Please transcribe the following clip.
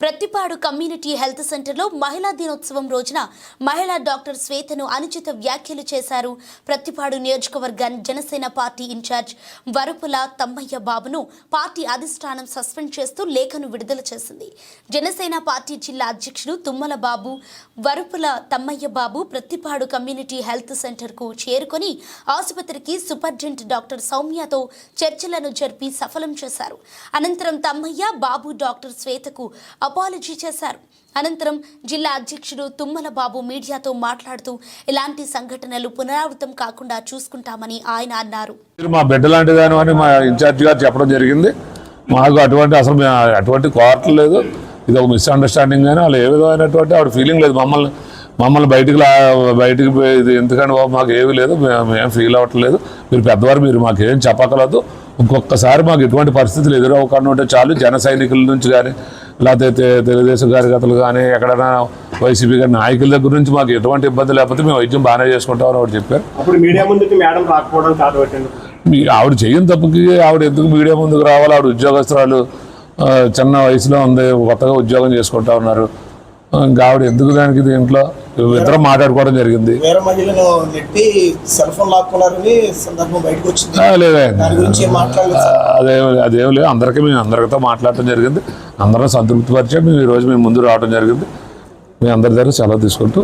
Prathipadu community health సెంటర్లో మహిళా దినోత్సవం రోజున మహిళా డాక్టర్ శ్వేతను అనుచిత వ్యాఖ్యలు చేశారు. ప్రతిపాడు నియోజకవర్గ జనసేన పార్టీ ఇన్ఛార్జ్ వరుపుల తమ్మయ్య బాబును పార్టీ అధిష్టానం సస్పెండ్ చేస్తూ లేఖను విడుదల చేసింది. జనసేన పార్టీ జిల్లా అధ్యక్షుడు తుమ్మల బాబు వరుపుల తమ్మయ్య బాబు ప్రతిపాడు కమ్యూనిటీ హెల్త్ సెంటర్కు చేరుకొని ఆసుపత్రికి సూపరింటెండెంట్ డాక్టర్ సౌమ్యతో చర్చలను జరిపి సఫలం చేశారు. అనంతరం తమ్మయ్య బాబు డాక్టర్ శ్వేతకు అపాలజీ చేశారు. అనంతరం జిల్లా అధ్యక్షుడు తుమ్మల బాబు మీడియాతో మాట్లాడుతూ ఇలాంటి సంఘటనలు పునరావృతం కాకుండా చూసుకుంటామని ఆయన అన్నారు. మీరు మా బిడ్డ లాంటిదాను అని మా ఇన్ఛార్జ్ గారు చెప్పడం జరిగింది. మాకు అటువంటి అసలు అటువంటి కోరటం లేదు. ఇది ఒక మిస్అండర్స్టాండింగ్ కానీ వాళ్ళు ఏ విధమైనటువంటి ఆవిడ ఫీలింగ్ లేదు. మమ్మల్ని మమ్మల్ని బయటికి లా బయటికి ఇది ఎందుకంటే మాకు ఏమీ లేదు. మేము ఫీల్ అవ్వట్లేదు. మీరు పెద్దవారు మీరు మాకు ఏం ఇంకొకసారి మాకు ఎటువంటి పరిస్థితులు ఎదురవ్వకుండా ఉంటే చాలు. జన సైనికుల నుంచి కానీ లేకపోతే తెలుగుదేశం కార్యకర్తలు కానీ ఎక్కడైనా వైసీపీ గారి నాయకుల దగ్గర నుంచి మాకు ఎటువంటి ఇబ్బంది లేకపోతే మేము వైద్యం బాగానే చేసుకుంటామని ఆవిడ చెప్పారు. అప్పుడు మీడియా ముందుకి మేడం రాకపోవడం కాదు పెట్టండి. మీ ఆవిడ చేయని తప్పుకి ఆవిడ ఎందుకు మీడియా ముందుకు రావాలి? ఆవిడ ఉద్యోగస్తురాలు చిన్న వయసులో ఉంది కొత్తగా ఉద్యోగం చేసుకుంటా ఉన్నారు. ఇంకా ఆవిడ ఎందుకు దానికి దీంట్లో ఇద్దరం మాట్లాడుకోవడం జరిగింది. వేరే మహిళను నెట్టి సెల్ ఫోన్ లాక్కున్నారని సందర్భం బయటకు వచ్చింది. ఆ, లేదే. దాని గురించి ఏం మాట్లాడలేదు సార్. అదేం అదేం లేదు. అందరికీ మేము అందరితో మాట్లాడటం జరిగింది. అందరం సంతృప్తి పరిచే మేము ఈరోజు మేము ముందు రావడం జరిగింది. మీ అందరి దగ్గర సెలవు తీసుకుంటూ